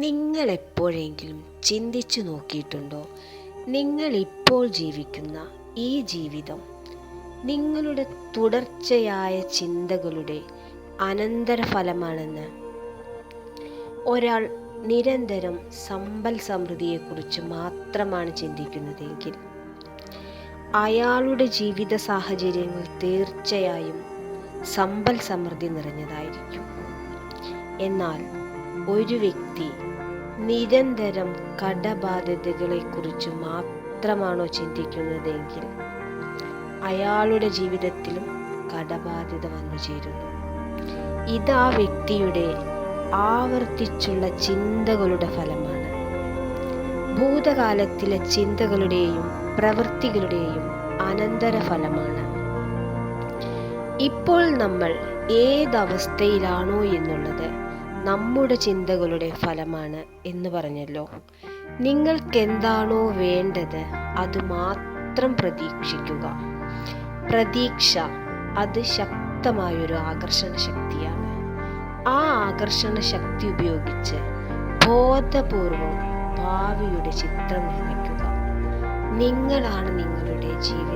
നിങ്ങൾ എപ്പോഴെങ്കിലും ചിന്തിച്ചു നോക്കിയിട്ടുണ്ടോ? നിങ്ങൾ ഇപ്പോൾ ജീവിക്കുന്ന ഈ ജീവിതം നിങ്ങളുടെ തുടർച്ചയായ ചിന്തകളുടെ അനന്തരഫലമാണെന്ന്. ഒരാൾ നിരന്തരം സമ്പൽ സമൃദ്ധിയെക്കുറിച്ച് മാത്രമാണ് ചിന്തിക്കുന്നതെങ്കിൽ അയാളുടെ ജീവിത സാഹചര്യങ്ങൾ തീർച്ചയായും സമ്പൽ സമൃദ്ധി നിറഞ്ഞതായിരിക്കും. എന്നാൽ ഒരു വ്യക്തി നിരന്തരം കടബാധ്യതകളെക്കുറിച്ച് മാത്രമാണോ ചിന്തിക്കുന്നതെങ്കിൽ അയാളുടെ ജീവിതത്തിലും കടബാധ്യത വന്നു ചേരുന്നു. ഇത് ആ വ്യക്തിയുടെ ആവർത്തിച്ചുള്ള ചിന്തകളുടെ ഫലമാണ്. ഭൂതകാലത്തിലെ ചിന്തകളുടെയും പ്രവൃത്തികളുടെയും അനന്തര ഫലമാണ് ഇപ്പോൾ നമ്മൾ ഏതവസ്ഥയിലാണോ എന്നുള്ളത് നമ്മുടെ ചിന്തകളുടെ ഫലമാണ് എന്ന് പറഞ്ഞല്ലോ. നിങ്ങൾക്കെന്താണോ വേണ്ടത് അത് മാത്രം പ്രതീക്ഷിക്കുക. പ്രതീക്ഷ അത് ശക്തമായൊരു ആകർഷണ ശക്തിയാണ്. ആ ആകർഷണ ശക്തി ഉപയോഗിച്ച് ബോധപൂർവം ഭാവിയുടെ ചിത്രം നിർമ്മിക്കുക. നിങ്ങളാണ് നിങ്ങളുടെ ജീവിതത്തിന്റെ